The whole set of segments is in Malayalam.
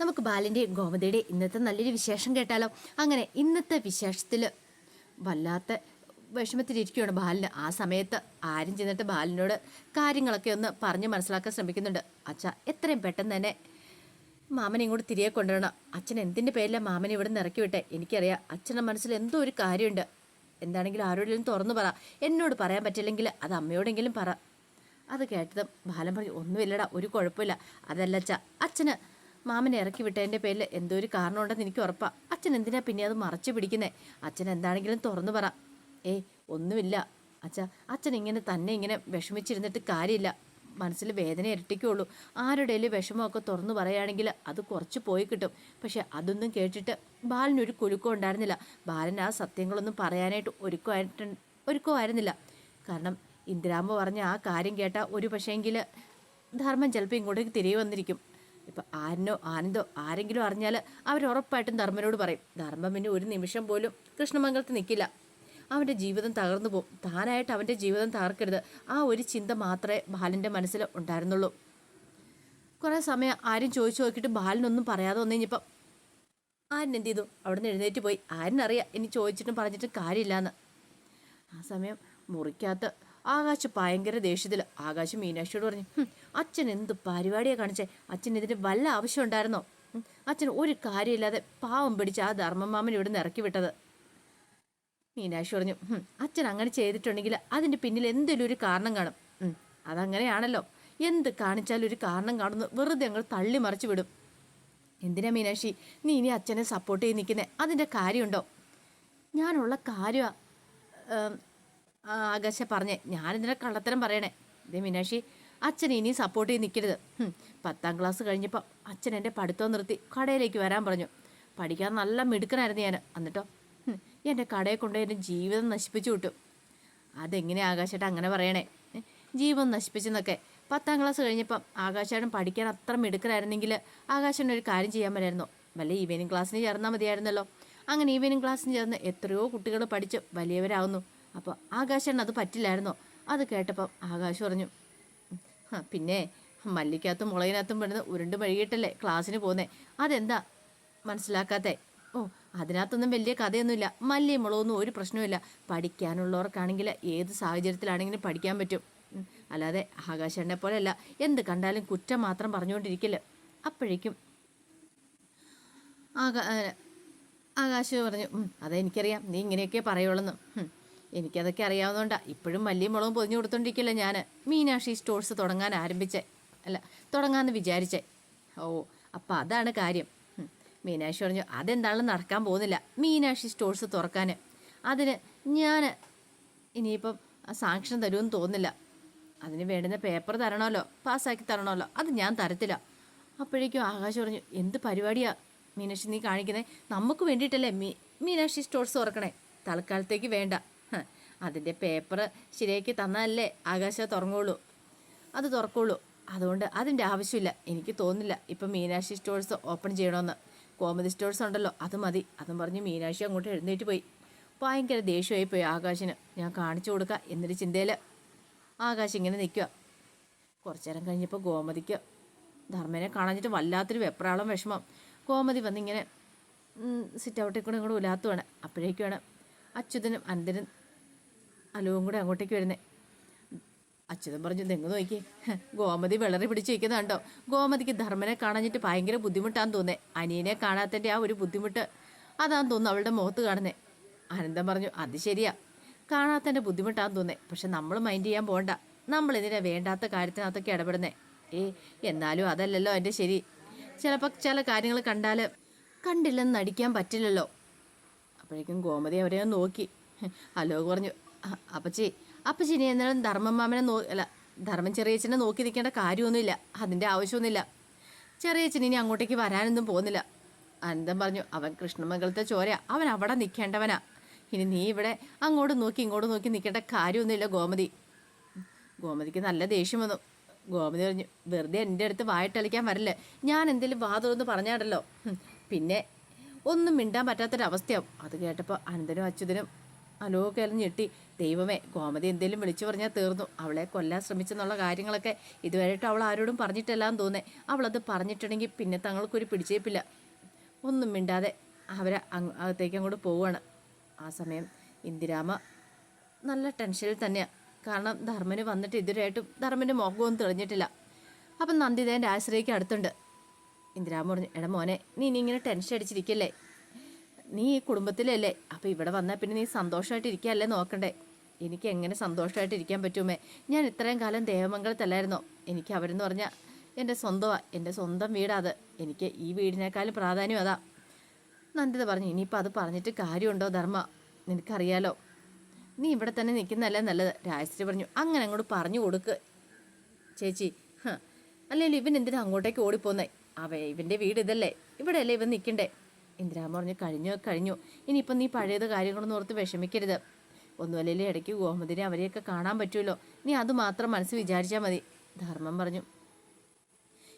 നമുക്ക് ബാലിന്റെയും ഗോമതിയുടെയും ഇന്നത്തെ നല്ലൊരു വിശേഷം കേട്ടാലോ? അങ്ങനെ ഇന്നത്തെ വിശേഷത്തിൽ വല്ലാത്ത വിഷമത്തിലിരിക്കുകയാണ് ബാലിന്. ആ സമയത്ത് ആരും ചെന്നിട്ട് ബാലിനോട് കാര്യങ്ങളൊക്കെ ഒന്ന് പറഞ്ഞ് മനസ്സിലാക്കാൻ ശ്രമിക്കുന്നുണ്ട്. അച്ഛ എത്രയും പെട്ടെന്ന് തന്നെ മാമനെ ഇങ്ങോട്ട് തിരികെ കൊണ്ടുവരണം. അച്ഛൻ എന്തിന്റെ പേരിലാണ് മാമനെ ഇവിടെ നിന്ന് ഇറക്കി വിട്ടെ? എനിക്കറിയാം അച്ഛന്റെ മനസ്സിൽ എന്തോ ഒരു കാര്യമുണ്ട്. എന്താണെങ്കിലും ആരോടെങ്കിലും തുറന്നു പറ. എന്നോട് പറയാൻ പറ്റില്ലെങ്കിൽ അത് അമ്മയോടെങ്കിലും പറ. അത് കേട്ടതും ബാലൻ പറഞ്ഞു ഒന്നുമില്ലടാ ഒരു കുഴപ്പമില്ല. അതല്ല അച്ഛ അച്ഛന് മാമനെ ഇറക്കി വിട്ടതിന്റെ പേരിൽ എന്തോ ഒരു കാരണമുണ്ടെന്ന് എനിക്ക് ഉറപ്പാ. അച്ഛൻ എന്തിനാ പിന്നെ അത് മറച്ചു പിടിക്കുന്നേ? അച്ഛൻ എന്താണെങ്കിലും തുറന്നു പറ. ഏയ് ഒന്നുമില്ല. അച്ഛ അച്ഛൻ ഇങ്ങനെ തന്നെ ഇങ്ങനെ വിഷമിച്ചിരുന്നിട്ട് കാര്യമില്ല. മനസ്സിൽ വേദന ഇരട്ടിക്കുള്ളൂ. ആരുടെയും വിഷമമൊക്കെ തുറന്നു പറയുകയാണെങ്കിൽ അത് കുറച്ച് പോയി കിട്ടും. പക്ഷെ അതൊന്നും കേട്ടിട്ട് ബാലനൊരു കുലുക്കം ഉണ്ടായിരുന്നില്ല. ബാലൻ ആ സത്യങ്ങളൊന്നും പറയാനായിട്ട് ഒരുക്കമായിട്ട് ഒരുക്കമായിരുന്നില്ല കാരണം ഇന്ദിരാമ്മ പറഞ്ഞ ആ കാര്യം കേട്ടാൽ ഒരു പക്ഷേങ്കിൽ ധർമ്മം ചിലപ്പോൾ ഇങ്ങോട്ടേക്ക് തിരികെ വന്നിരിക്കും. ഇപ്പം ആരനോ ആനന്ദോ ആരെങ്കിലും അറിഞ്ഞാൽ അവർ ഉറപ്പായിട്ടും ധർമ്മനോട് പറയും. ധർമ്മം പിന്നെ ഒരു നിമിഷം പോലും കൃഷ്ണമംഗലത്ത് നിൽക്കില്ല അവന്റെ ജീവിതം തകർന്നു പോകും. താനായിട്ട് അവന്റെ ജീവിതം തകർക്കരുത്. ആ ഒരു ചിന്ത മാത്രമേ ബാലന്റെ മനസ്സിൽ ഉണ്ടായിരുന്നുള്ളൂ. കുറേ സമയം ആരും ചോദിച്ചു നോക്കിയിട്ട് ബാലനൊന്നും പറയാതെ വന്നു കഴിഞ്ഞപ്പം ആരൻ എന്ത് ചെയ്തു? അവിടെ നിന്ന് എഴുന്നേറ്റ് പോയി. ആരനറിയാം. ഇനി ചോദിച്ചിട്ടും പറഞ്ഞിട്ടും കാര്യമില്ലാന്ന്. ആ സമയം മുറിക്കകത്ത് ആകാശ് ഭയങ്കര ദേഷ്യത്തിൽ ആകാശ് മീനാക്ഷിയോട് പറഞ്ഞു അച്ഛൻ എന്ത് പരിപാടിയാണ് കാണിച്ചേ? അച്ഛൻ ഇതിന് വല്ല ആവശ്യം ഉണ്ടായിരുന്നോ? അച്ഛൻ ഒരു കാര്യമില്ലാതെ പാവം പിടിച്ച് ആ ധർമ്മമാമൻ ഇവിടെ നിന്ന് ഇറക്കി വിട്ടത്. മീനാക്ഷി പറഞ്ഞു അച്ഛൻ അങ്ങനെ ചെയ്തിട്ടുണ്ടെങ്കിൽ അതിന്റെ പിന്നിൽ എന്തെങ്കിലും ഒരു കാരണം കാണും. അതങ്ങനെയാണല്ലോ. എന്ത് കാണിച്ചാലും ഒരു കാരണം കാണുന്നു. വെറുതെ ഞങ്ങൾ തള്ളി മറിച്ചു വിടും. എന്തിനാ മീനാക്ഷി? നീ ഇനി അച്ഛനെ സപ്പോർട്ട് ചെയ്ത് നിൽക്കുന്നേ? അതിന്റെ കാര്യമുണ്ടോ? ഞാനുള്ള കാര്യമാണ് ആകാശ പറഞ്ഞേ. ഞാനിതിനെ കള്ളത്തരം പറയണേ. ഇതേ മീനാക്ഷി അച്ഛൻ ഇനി സപ്പോർട്ട് ചെയ്ത് നിൽക്കരുത് പത്താം ക്ലാസ് കഴിഞ്ഞപ്പോൾ അച്ഛൻ എന്റെ പഠിത്തം നിർത്തി കടയിലേക്ക് വരാൻ പറഞ്ഞു. പഠിക്കാൻ നല്ല മിടുക്കനായിരുന്നു ഞാൻ. എന്നിട്ടോ എന്റെ കടയെ കൊണ്ട് എന്റെ ജീവിതം നശിപ്പിച്ചു വിട്ടു. അതെങ്ങനെ ആകാശേട്ട അങ്ങനെ പറയണേ? ജീവിതം നശിപ്പിച്ചെന്നൊക്കെ. പത്താം ക്ലാസ് കഴിഞ്ഞപ്പം ആകാശേട്ടൻ പഠിക്കാൻ അത്ര മിടുക്കനായിരുന്നെങ്കിൽ ആകാശേട്ടൻ ഒരു കാര്യം ചെയ്യാൻ പറ്റായിരുന്നു. വല്ല ഈവനിങ് ക്ലാസ്സിന് ചേർന്നാൽ മതിയായിരുന്നല്ലോ. അങ്ങനെ ഈവനിങ് ക്ലാസ്സിന് ചേർന്ന് എത്രയോ കുട്ടികൾ പഠിച്ച് വലിയവരാകുന്നു അപ്പോൾ ആകാശേട്ടൻ അത് പറ്റില്ലായിരുന്നോ? അത് കേട്ടപ്പം ആകാശ് പറഞ്ഞു "ഹ, പിന്നെ മല്ലിക്കകത്തും മുളകിനകത്തും പെടുന്ന ഉരുണ്ട് വഴിയിട്ടല്ലേ ക്ലാസ്സിന് പോകുന്നേ അതെന്താ? മനസ്സിലാക്കാത്തേ? ഓ അതിനകത്തൊന്നും വലിയ കഥയൊന്നുമില്ല. മല്ലിയും മുളകൊന്നും ഒരു പ്രശ്നവുമില്ല. പഠിക്കാനുള്ളവർക്കാണെങ്കിൽ ഏത് സാഹചര്യത്തിലാണെങ്കിലും പഠിക്കാൻ പറ്റും. അല്ലാതെ ആകാശണ്ണെ പോലെയല്ല. എന്ത് കണ്ടാലും കുറ്റം മാത്രം പറഞ്ഞുകൊണ്ടിരിക്കില്ല അപ്പോഴേക്കും ആകാ ആകാശ് പറഞ്ഞു "ഉം, അതെനിക്കറിയാം. നീ ഇങ്ങനെയൊക്കെ പറയുള്ളൂ എനിക്കതൊക്കെ അറിയാവുന്നതുകൊണ്ടാണ് ഇപ്പോഴും മല്ലിയും മുളകും പൊതിഞ്ഞു കൊടുത്തോണ്ടിരിക്കില്ല ഞാൻ മീനാക്ഷി സ്റ്റോഴ്സ് തുടങ്ങാൻ ആരംഭിച്ചേ. അല്ല തുടങ്ങാമെന്ന് വിചാരിച്ചേ. ഓ അപ്പം അതാണ് കാര്യം. മീനാക്ഷി പറഞ്ഞു അതെന്താണെന്ന് നടക്കാൻ പോകുന്നില്ല. മീനാക്ഷി സ്റ്റോഴ്സ് തുറക്കാൻ അതിന് ഞാൻ ഇനിയിപ്പം സാങ്ഷൻ തരുമെന്ന് തോന്നുന്നില്ല. അതിന് വേണ്ടുന്ന പേപ്പർ തരണമല്ലോ. പാസ്സാക്കി തരണമല്ലോ. അത് ഞാൻ തരത്തില്ല. അപ്പോഴേക്കും ആകാശം പറഞ്ഞു എന്ത് പരിപാടിയാ? മീനാക്ഷി നീ കാണിക്കുന്നത് നമുക്ക് വേണ്ടിയിട്ടല്ലേ മീ മീനാക്ഷി സ്റ്റോഴ്സ് തുറക്കണേ. തൽക്കാലത്തേക്ക് വേണ്ട. അതിന്റെ പേപ്പർ ശരിയാക്കി തന്നാലല്ലേ ആകാശ തുറങ്ങുള്ളൂ. അത് തുറക്കുള്ളൂ. അതുകൊണ്ട് അതിന്റെ ആവശ്യമില്ല. എനിക്ക് തോന്നുന്നില്ല ഇപ്പം മീനാക്ഷി സ്റ്റോഴ്സ് ഓപ്പൺ ചെയ്യണമെന്ന് കോമഡി സ്റ്റോഴ്സ് ഉണ്ടല്ലോ അത് മതി. അതും പറഞ്ഞ് മീനാക്ഷി അങ്ങോട്ട് എഴുന്നേറ്റ് പോയി. ഭയങ്കര ദേഷ്യമായി പോയി ആകാശിന്. ഞാൻ കാണിച്ചു കൊടുക്കുക എന്നൊരു ചിന്തയിൽ ആകാശ് ഇങ്ങനെ നിൽക്കുക കുറച്ചു നേരം കഴിഞ്ഞപ്പോൾ ഗോമതിക്ക് ധർമ്മനെ കാണാഞ്ഞിട്ട് വല്ലാത്തൊരു വെപ്രാളം വിഷമം. ഗോമതി വന്നിങ്ങനെ സിറ്റ് ഔട്ടിൽ കൂടെ ഇങ്ങോട്ട് ഉലാത്തുവാണ്. അപ്പോഴേക്കുമാണ് അച്യുതനും അനന്തനും അലുവും കൂടെ അങ്ങോട്ടേക്ക് വരുന്നേ. അച്യുതൻ പറഞ്ഞു തെങ്ങ് നോക്കി ഗോമതി വിളറി പിടിച്ച് കണ്ടോ ഗോമതിക്ക് ധർമ്മനെ കാണാഞ്ഞിട്ട് ഭയങ്കര ബുദ്ധിമുട്ടാന്ന് തോന്നേ. അനിയനെ കാണാത്തതിന്റെ ആ ഒരു ബുദ്ധിമുട്ട്. അതാന്ന് തോന്നുന്നു അവളുടെ മുഖത്ത് കാണുന്നേ. ആനന്ദം പറഞ്ഞു അത് ശരിയാ. കാണാത്തതിന്റെ ബുദ്ധിമുട്ടാന്ന് തോന്നേ. പക്ഷെ നമ്മൾ മൈൻഡ് ചെയ്യാൻ പോകണ്ട നമ്മൾ ഇതിനെ വേണ്ടാത്ത കാര്യത്തിനകത്തൊക്കെ ഇടപെടുന്നേ. ഏ എന്നാലും അതല്ലല്ലോ എന്റെ ശരി. ചിലപ്പോൾ ചില കാര്യങ്ങൾ കണ്ടാൽ കണ്ടില്ലെന്ന് നടിക്കാൻ പറ്റില്ലല്ലോ. അപ്പോഴേക്കും ഗോമതി അവരെ നോക്കി. അലോക് പറഞ്ഞു "അ- അപ്പച്ചി അപ്പച്ചി ഇനി എന്നാലും ധർമ്മം മാമനെ നോ അല്ല ധർമ്മം ചെറിയച്ചനെ നോക്കി നിൽക്കേണ്ട കാര്യമൊന്നുമില്ല. അതിന്റെ ആവശ്യമൊന്നുമില്ല. ചെറിയച്ചൻ ഇനി അങ്ങോട്ടേക്ക് വരാനൊന്നും പോകുന്നില്ല. അനന്തം പറഞ്ഞു അവൻ കൃഷ്ണമംഗലത്തെ ചോര അവൻ അവിടെ നിൽക്കേണ്ടവനാ. ഇനി നീ ഇവിടെ അങ്ങോട്ട് നോക്കി ഇങ്ങോട്ട് നോക്കി നിൽക്കേണ്ട കാര്യമൊന്നുമില്ല ഗോമതി. ഗോമതിക്ക് നല്ല ദേഷ്യം വന്നു. ഗോമതി പറഞ്ഞു വെറുതെ എന്റെ അടുത്ത് വായിട്ടളിക്കാൻ വരില്ല. ഞാൻ എന്തെങ്കിലും വാ തുറന്ന് പറഞ്ഞാടല്ലോ. പിന്നെ ഒന്നും മിണ്ടാൻ പറ്റാത്തൊരവസ്ഥയാവും. അത് കേട്ടപ്പോൾ അനന്തനും അച്യുതനും അലോകെല്ലാം ഞെട്ടി. ദൈവമേ ഗോമതി എന്തേലും വിളിച്ചു പറഞ്ഞാൽ തീർന്നു. അവളെ കൊല്ലാൻ ശ്രമിച്ചെന്നുള്ള കാര്യങ്ങളൊക്കെ ഇതുവരെയായിട്ട് അവൾ ആരോടും പറഞ്ഞിട്ടല്ലാന്ന് തോന്നേ അവളത് പറഞ്ഞിട്ടുണ്ടെങ്കിൽ പിന്നെ തങ്ങൾക്കൊരു പിടിച്ചേപ്പില്ല. ഒന്നും മിണ്ടാതെ അവരെ അകത്തേക്ക് അങ്ങോട്ട് പോവുകയാണ്. ആ സമയം ഇന്ദിരാമ നല്ല ടെൻഷനിൽ തന്നെയാണ് കാരണം ധർമ്മന് വന്നിട്ട് ഇതുവരെയായിട്ടും ധർമ്മന്റെ മുഖമൊന്നും തെളിഞ്ഞിട്ടില്ല. അപ്പം നന്ദിദേവന്റെ ആശ്രയിക്ക് അടുത്തുണ്ട്. ഇന്ദിരാമ പറഞ്ഞു എടാ മോനെ നീ ഇനി ഇങ്ങനെ ടെൻഷൻ അടിച്ചിരിക്കല്ലേ? നീ ഈ കുടുംബത്തിലല്ലേ? അപ്പോൾ ഇവിടെ വന്നാൽ പിന്നെ നീ സന്തോഷമായിട്ട് ഇരിക്കുകയല്ലേ നോക്കണ്ടേ? എനിക്ക് എങ്ങനെ സന്തോഷമായിട്ട് ഇരിക്കാൻ പറ്റുമേ? ഞാൻ ഇത്രയും കാലം ദേവമംഗലത്തല്ലായിരുന്നോ? എനിക്ക് അവരെന്ന് പറഞ്ഞാൽ എന്റെ സ്വന്തമാണ് എന്റെ സ്വന്തം വീടാത് എനിക്ക് ഈ വീടിനേക്കാളും പ്രാധാന്യം അതാ. നന്ദിത പറഞ്ഞു ഇനിയിപ്പോൾ അത് പറഞ്ഞിട്ട് കാര്യമുണ്ടോ ധർമ്മ? നിനക്കറിയാലോ. നീ ഇവിടെ തന്നെ നിൽക്കുന്നതല്ലേ നല്ലത്. രാജശ്രീ പറഞ്ഞു അങ്ങനെ അങ്ങോട്ട് പറഞ്ഞു കൊടുക്ക്. ചേച്ചി അല്ലെങ്കിൽ ഇവൻ എന്തിനാ അങ്ങോട്ടേക്ക് ഓടിപ്പോന്നേ? അവ ഇവന്റെ വീട് ഇതല്ലേ? ഇവിടെയല്ലേ ഇവൻ നിൽക്കണ്ടേ ഇന്ദിരാമ പറഞ്ഞു കഴിഞ്ഞു കഴിഞ്ഞു. ഇനിയിപ്പം നീ പഴയത് കാര്യങ്ങളൊന്നും ഓർത്ത് വിഷമിക്കരുത്. ഒന്നുമല്ലെങ്കിൽ ഇടയ്ക്ക് ഗോമതിനെ അവരെയൊക്കെ കാണാൻ പറ്റുമല്ലോ. നീ അത് മാത്രം മനസ്സ് വിചാരിച്ചാൽ മതി. ധർമ്മം പറഞ്ഞു.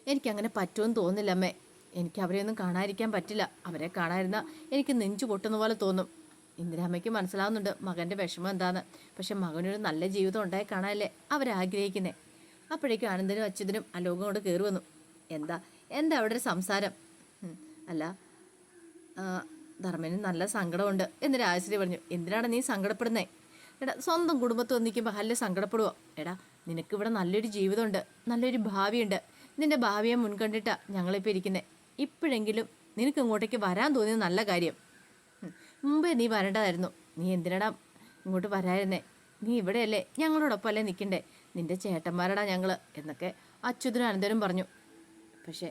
എനിക്കങ്ങനെ പറ്റുമെന്ന് തോന്നില്ല അമ്മേ. എനിക്ക് അവരെയൊന്നും കാണാതിരിക്കാൻ പറ്റില്ല. അവരെ കാണാതിരുന്ന എനിക്ക് നെഞ്ചു പൊട്ടുന്ന പോലെ തോന്നും. ഇന്ദിരാമ്മയ്ക്ക് മനസ്സിലാവുന്നുണ്ട് മകന്റെ വിഷമം എന്താന്ന്. പക്ഷെ മകനൊരു നല്ല ജീവിതം ഉണ്ടായി കാണാനല്ലേ അവരാഗ്രഹിക്കുന്നേ. അപ്പോഴേക്കും ആനന്ദനും അച്യുതനും അലോകം കൊണ്ട് കയറി വന്നു. എന്താ? എന്താ അവിടെ ഒരു സംസാരം? അല്ല ധർമ്മന് നല്ല സങ്കടമുണ്ട് എന്ന് രാജശ്രീ പറഞ്ഞു. എന്തിനാണ് നീ സങ്കടപ്പെടുന്നേ? എടാ സ്വന്തം കുടുംബത്ത് വന്നിരിക്കുമ്പോൾ നല്ല സങ്കടപ്പെടുവോ? എടാ നിനക്കിവിടെ നല്ലൊരു ജീവിതമുണ്ട് നല്ലൊരു ഭാവിയുണ്ട്. നിന്റെ ഭാവിയെ മുൻകണ്ടിട്ടാ ഞങ്ങളിപ്പോൾ ഇരിക്കുന്നത് ഇപ്പോഴെങ്കിലും നിനക്ക് ഇങ്ങോട്ടേക്ക് വരാൻ തോന്നിയത് നല്ല കാര്യം. മുമ്പ് നീ വരേണ്ടതായിരുന്നു. നീ എന്തിനടാ ഇങ്ങോട്ട് വരായിരുന്നേ നീ ഇവിടെയല്ലേ ഞങ്ങളോടൊപ്പം അല്ലേ നിൽക്കണ്ടേ? നിന്റെ ചേട്ടന്മാരടാ ഞങ്ങൾ എന്നൊക്കെ അച്യുതനും അനന്തരും പറഞ്ഞു. പക്ഷേ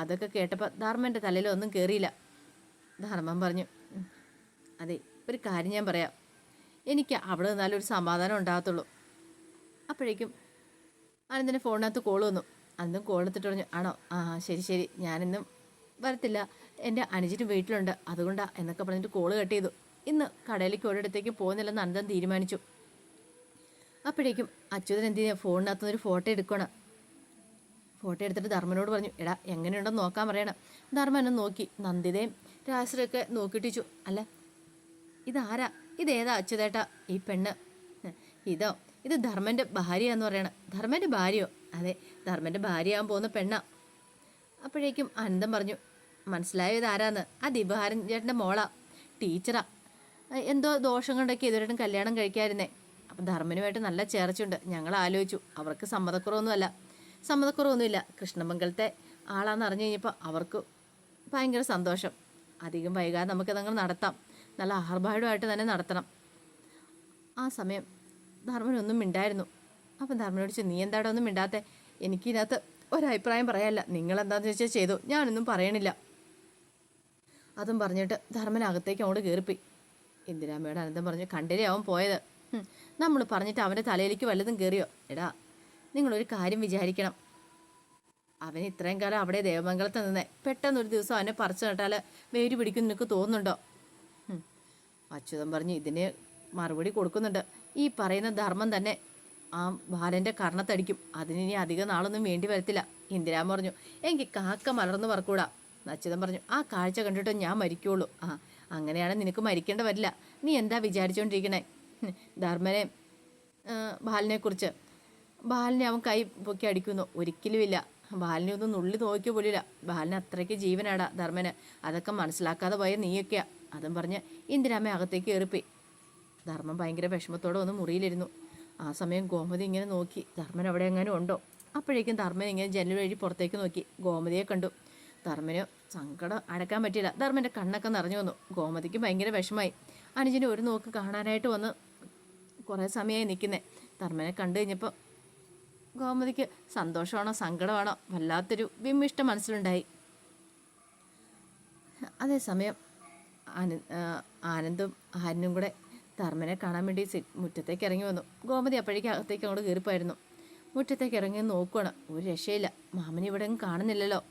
അതൊക്കെ കേട്ടപ്പോൾ ധർമ്മന്റെ തലയിലൊന്നും കയറിയില്ല ധർമ്മം പറഞ്ഞു. "ഉം, അതെ ഒരു കാര്യം ഞാൻ പറയാം. എനിക്ക് അവിടെ നിന്നാലും ഒരു സമാധാനം ഉണ്ടാകത്തുള്ളൂ. അപ്പോഴേക്കും ആനന്ദിന്റെ ഫോണിനകത്ത് കോൾ വന്നു. അന്നും കോൾ എടുത്തിട്ട് പറഞ്ഞു ആണോ? ആ ശരി ശരി. ഞാനിന്നും വരത്തില്ല. എന്റെ അനുജന് വീട്ടിലുണ്ട്. അതുകൊണ്ടാ എന്നൊക്കെ പറഞ്ഞിട്ട് കോൾ കട്ട് ചെയ്തു. ഇന്ന് കടയിലേക്ക് ഒരിടത്തേക്ക് പോകുന്നില്ലെന്ന് അനന്തൻ തീരുമാനിച്ചു. അപ്പോഴേക്കും അച്യുതൻ എന്ത് ചെയ്യുക ഫോണിനകത്തുനിന്ന് ഒരു ഫോട്ടോ എടുക്കണം ഫോട്ടോ എടുത്തിട്ട് ധർമ്മനോട് പറഞ്ഞു എടാ എങ്ങനെയുണ്ടെന്ന് നോക്കാൻ പറയണം. ധർമ്മനും നോക്കി. നന്ദിതയും രാശ്രയൊക്കെ നോക്കിട്ടിച്ചു അല്ല ഇതാരാ? ഇതേതാ അച്യുതേട്ടാ? ഈ പെണ്ണ്. ഇതോ ഇത് ധർമ്മന്റെ ഭാര്യയാന്ന് പറയണം. ധർമ്മന്റെ ഭാര്യയോ? അതെ ധർമ്മന്റെ ഭാര്യയാകാൻ പോകുന്ന പെണ്ണാ. അപ്പോഴേക്കും അനന്തം പറഞ്ഞു മനസ്സിലായോ ഇതാരാന്ന്? ആ ദീപഹാരൻ ചേട്ടന്റെ മോളാ ടീച്ചറാ. എന്തോ ദോഷം കൊണ്ടൊക്കെ ഇതുവരെയും കല്യാണം കഴിക്കാതിരുന്നേ. അപ്പം ധർമ്മനുമായിട്ട് നല്ല ചേർച്ചുണ്ട് ഞങ്ങൾ ആലോചിച്ചു. അവർക്ക് സമ്മതക്കുറവൊന്നുമല്ല. സമ്മതക്കുറവൊന്നുമില്ല. കൃഷ്ണമംഗലത്തെ ആളാന്ന് അറിഞ്ഞു കഴിഞ്ഞപ്പോൾ അവർക്ക് ഭയങ്കര സന്തോഷം. അധികം വൈകാതെ നമുക്ക് നടത്താം. നല്ല ആർഭാടമായിട്ട് തന്നെ നടത്തണം. ആ സമയം ധർമ്മനൊന്നും മിണ്ടായിരുന്നു. അപ്പം ധർമ്മനോട് ചോദിച്ചു നീ എന്താടോ ഒന്നും മിണ്ടാത്തെ? എനിക്കിതിനകത്ത് ഒരഭിപ്രായം പറയാനില്ല. നിങ്ങളെന്താണെന്ന് ചോദിച്ചാൽ ചെയ്തു. ഞാനൊന്നും പറയണില്ല. അതും പറഞ്ഞിട്ട് ധർമ്മൻ അകത്തേക്ക് അങ്ങോട്ട് കയറിപ്പോയി ഇന്ദിരാമ്മയുടെ അനന്തം പറഞ്ഞു കണ്ടില്ലേ അവൻ പോയത്? നമ്മൾ പറഞ്ഞിട്ട് അവന്റെ തലയിലേക്ക് വല്ലതും കയറിയോ എടാ നിങ്ങളൊരു കാര്യം വിചാരിക്കണം. അവൻ ഇത്രയും കാലം അവിടെ ദേവമംഗലത്ത് നിന്നെ. പെട്ടെന്ന് ഒരു ദിവസം അവനെ പറിച്ചു നട്ടാൽ വേര് പിടിക്കും നിനക്ക് തോന്നുന്നുണ്ടോ. അച്യുതൻ പറഞ്ഞു ഇതിന് മറുപടി കൊടുക്കുന്നുണ്ട്. ഈ പറയുന്ന ധർമ്മം തന്നെ ആ ബാലന്റെ കർണത്തടിക്കും. അതിന് ഇനി അധികം നാളൊന്നും വേണ്ടി വരത്തില്ല. ഇന്ദിരാമ പറഞ്ഞു എനിക്ക് കാക്ക മലർന്നു പറക്കൂടാ. അച്യുതൻ പറഞ്ഞു ആ കാഴ്ച കണ്ടിട്ട് ഞാൻ മരിക്കുള്ളൂ. ആ അങ്ങനെയാണ് നിനക്ക് മരിക്കേണ്ട വരില്ല. നീ എന്താ വിചാരിച്ചുകൊണ്ടിരിക്കണേ ധർമ്മനെ ബാലിനെ കുറിച്ച് ബാലിനെ അവൻ കൈ പൊക്കി അടിക്കുന്നു. ഒരിക്കലുമില്ല ബാലിനെ ഒന്നും നുള്ളി നോക്കിയ പോലില്ല. ബാലിന് അത്രയ്ക്ക് ജീവനാടാ ധർമ്മന്. അതൊക്കെ മനസ്സിലാക്കാതെ പോയ നീയൊക്കെയാ. അതും പറഞ്ഞ് ഇന്ദിരാമ്മ അകത്തേക്ക് കയറിപ്പോയി. ധർമ്മം ഭയങ്കര വിഷമത്തോടെ ഒന്ന് മുറിയിലിരുന്നു. ആ സമയം ഗോമതി ഇങ്ങനെ നോക്കി. ധർമ്മൻ അവിടെ എങ്ങാനും ഉണ്ടോ? അപ്പോഴേക്കും ധർമ്മൻ ഇങ്ങനെ ജനൽ വഴി പുറത്തേക്ക് നോക്കി. ഗോമതിയെ കണ്ടു. ധർമ്മന് സങ്കടം അടക്കാൻ പറ്റിയില്ല. ധർമ്മന്റെ കണ്ണൊക്കെ നിറഞ്ഞു വന്നു. ഗോമതിക്ക് ഭയങ്കര വിഷമായി അനുജന് ഒരു നോക്ക് കാണാനായിട്ട് വന്ന് കുറേ സമയമായി നിൽക്കുന്നത് ധർമ്മനെ കണ്ടു കഴിഞ്ഞപ്പോൾ ഗോമതിക്ക് സന്തോഷമാണോ സങ്കടമാണോ? വല്ലാത്തൊരു വിമ്മിഷ്ടം മനസ്സിലുണ്ടായി. അതേസമയം ആന ആനന്ദും ആരനും കൂടെ ധർമ്മനെ കാണാൻ വേണ്ടി മുറ്റത്തേക്ക് ഇറങ്ങി വന്നു. ഗോമതി അപ്പോഴേക്കും അകത്തേക്ക് അങ്ങോട്ട് കയറിപ്പോയിരുന്നു മുറ്റത്തേക്ക് ഇറങ്ങി നോക്കുവാണ്. ഒരു രക്ഷയില്ല. മാമനെ ഇവിടെ കാണുന്നില്ലല്ലോ.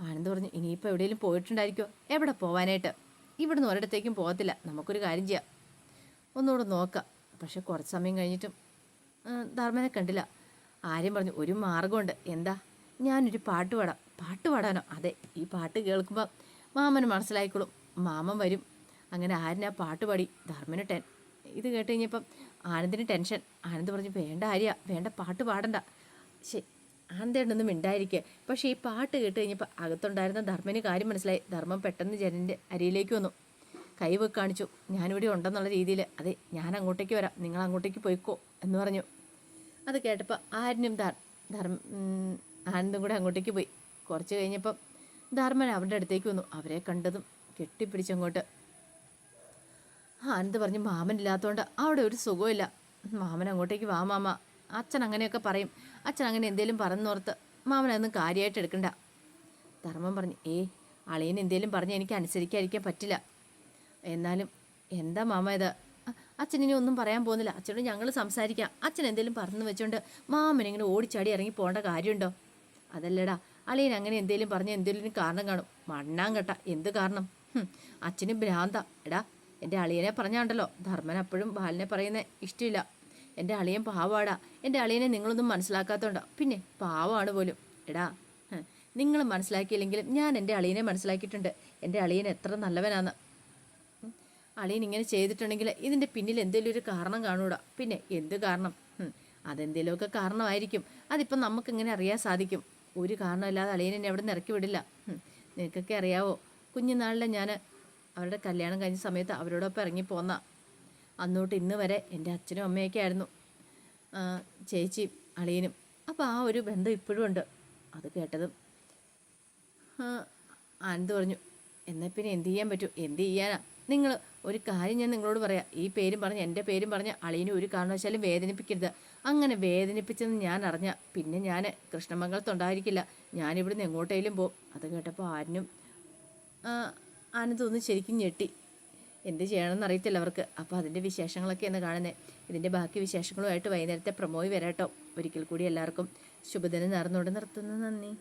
ആനന്ദ് പറഞ്ഞു ഇനിയിപ്പോൾ എവിടെയെങ്കിലും പോയിട്ടുണ്ടായിരിക്കോ എവിടെ പോവാനായിട്ട്? ഇവിടുന്ന് ഒരിടത്തേക്കും പോകത്തില്ല. നമുക്കൊരു കാര്യം ചെയ്യാം. ഒന്നുകൂടെ നോക്കാം. പക്ഷെ കുറച്ച് സമയം കഴിഞ്ഞിട്ടും ധർമ്മനെ കണ്ടില്ല. ആര്യം പറഞ്ഞു ഒരു മാർഗമുണ്ട് എന്താ? ഞാനൊരു പാട്ട് പാടാം. പാട്ട് പാടാനോ? അതെ ഈ പാട്ട് കേൾക്കുമ്പോൾ മാമന് മനസ്സിലായിക്കോളും. മാമൻ വരും. അങ്ങനെ ആര്യൻ പാട്ട് പാടി ധർമ്മന് ടെൻ. ഇത് കേട്ട് കഴിഞ്ഞപ്പം ആനന്ദിന് ടെൻഷൻ. ആനന്ദ് പറഞ്ഞു വേണ്ട ആര്യ വേണ്ട പാട്ട് പാടണ്ട. ശരി ആനന്ദേണ്ടൊന്നും മിണ്ടായിരിക്കുക പക്ഷേ ഈ പാട്ട് കേട്ട് കഴിഞ്ഞപ്പോൾ അകത്തുണ്ടായിരുന്ന ധർമ്മന് കാര്യം മനസ്സിലായി. ധർമ്മം പെട്ടെന്ന് ജനന്റെ അരിയിലേക്ക് വന്നു. കൈവെ കാണിച്ചു. ഞാനിവിടെ ഉണ്ടെന്നുള്ള രീതിയിൽ അതെ ഞാൻ അങ്ങോട്ടേക്ക് വരാം. നിങ്ങൾ അങ്ങോട്ടേക്ക് പോയിക്കോ എന്ന് പറഞ്ഞു. അത് കേട്ടപ്പോൾ ആരിനും ധർ ധർമ്മ ആനന്ദും കൂടെ അങ്ങോട്ടേക്ക് പോയി. കുറച്ച് കഴിഞ്ഞപ്പം ധർമ്മൻ അവരുടെ അടുത്തേക്ക് വന്നു. അവരെ കണ്ടതും കെട്ടിപ്പിടിച്ചങ്ങോട്ട്. ആനന്ദ് പറഞ്ഞു മാമൻ ഇല്ലാത്തതുകൊണ്ട് അവിടെ ഒരു സുഖമില്ല മാമൻ അങ്ങോട്ടേക്ക് വാ മാമ. അച്ഛൻ അങ്ങനെയൊക്കെ പറയും. അച്ഛൻ അങ്ങനെ എന്തേലും പറഞ്ഞോർത്ത് മാമൻ അതൊന്നും കാര്യമായിട്ട് എടുക്കണ്ട. ധർമ്മം പറഞ്ഞു ഏ അളിയൻ എന്തേലും പറഞ്ഞ് എനിക്ക് അനുസരിക്കാതിരിക്കാൻ പറ്റില്ല. എന്നാലും എന്താ മാമ ഇത്? അ- അച്ഛൻ ഇനി ഒന്നും പറയാൻ പോകുന്നില്ല. അച്ഛനോട് ഞങ്ങൾ സംസാരിക്കാം. അച്ഛൻ എന്തെങ്കിലും പറഞ്ഞു വെച്ചോണ്ട് മാമൻ ഇങ്ങനെ ഓടിച്ചാടി ഇറങ്ങി പോകേണ്ട കാര്യമുണ്ടോ? അതല്ലടാ അളിയൻ അങ്ങനെ എന്തെങ്കിലും പറഞ്ഞ് എന്തെങ്കിലും കാരണം കാണും. മണ്ണാൻ കേട്ട എന്ത് കാരണം? അച്ഛന് ഭ്രാന്ത. എടാ എന്റെ അളിയനെ പറഞ്ഞാണ്ടല്ലോ. ധർമ്മൻ അപ്പോഴും ബാലിനെ പറയുന്നത് ഇഷ്ടമില്ല എന്റെ അളിയൻ പാവാടാ. എന്റെ അളിയനെ നിങ്ങളൊന്നും മനസ്സിലാക്കാത്തോണ്ടോ. പിന്നെ പാവാണ് പോലും. എടാ നിങ്ങൾ മനസ്സിലാക്കിയില്ലെങ്കിലും ഞാൻ എന്റെ അളിയനെ മനസ്സിലാക്കിയിട്ടുണ്ട്. എന്റെ അളിയൻ എത്ര നല്ലവനാന്ന്. ഉം. അളിയൻ ഇങ്ങനെ ചെയ്തിട്ടുണ്ടെങ്കിൽ ഇതിന്റെ പിന്നിൽ എന്തെങ്കിലും ഒരു കാരണം കാണൂടാ. പിന്നെ എന്ത് കാരണം? അതെന്തെങ്കിലുമൊക്കെ കാരണമായിരിക്കും. അതിപ്പം നമുക്കിങ്ങനെ അറിയാൻ സാധിക്കും. ഒരു കാരണമില്ലാതെ അളിയൻ എന്നെ അവിടെ നിന്ന് ഇറക്കി വിടില്ല. നിനക്കൊക്കെ അറിയാവോ? കുഞ്ഞുനാളിലെ ഞാൻ അവരുടെ കല്യാണം കഴിഞ്ഞ സമയത്ത് അവരോടൊപ്പം ഇറങ്ങി പോന്ന. അന്നോട്ട് ഇന്ന് വരെ എന്റെ അച്ഛനും അമ്മയൊക്കെ ആയിരുന്നു. ചേച്ചിയും അളിയനും. അപ്പോൾ ആ ഒരു ബന്ധം ഇപ്പോഴും ഉണ്ട്. അത് കേട്ടതും ആനന്ദ് പറഞ്ഞു എന്നാൽ പിന്നെ എന്ത് ചെയ്യാൻ പറ്റും? എന്ത് ചെയ്യാനാ? നിങ്ങൾ ഒരു കാര്യം ഞാൻ നിങ്ങളോട് പറയാം. ഈ പേരും പറഞ്ഞ് എന്റെ പേരും പറഞ്ഞ് അളിയനെ ഒരു കാരണവശാലും വേദനിപ്പിക്കരുത്. അങ്ങനെ വേദനിപ്പിച്ചെന്ന് ഞാൻ അറിഞ്ഞ പിന്നെ ഞാൻ കൃഷ്ണമംഗലത്തുണ്ടായിരിക്കില്ല. ഞാനിവിടുന്ന് എങ്ങോട്ടേലും പോകും അത് കേട്ടപ്പോൾ ആരിനും ആനന്ദൊന്ന് ശരിക്കും ഞെട്ടി. എന്ത് ചെയ്യണമെന്ന് അറിയത്തില്ല അവർക്ക്. അപ്പോൾ അതിന്റെ വിശേഷങ്ങളൊക്കെ എന്ന് കാണുന്നത് ഇതിന്റെ ബാക്കി വിശേഷങ്ങളുമായിട്ട് വൈകുന്നേരത്തെ പ്രമോയി വരാട്ടോ. ഒരിക്കൽ കൂടി എല്ലാവർക്കും ശുഭദിനം നേർന്നുകൊണ്ട് നിർത്തുന്നു. നന്ദി.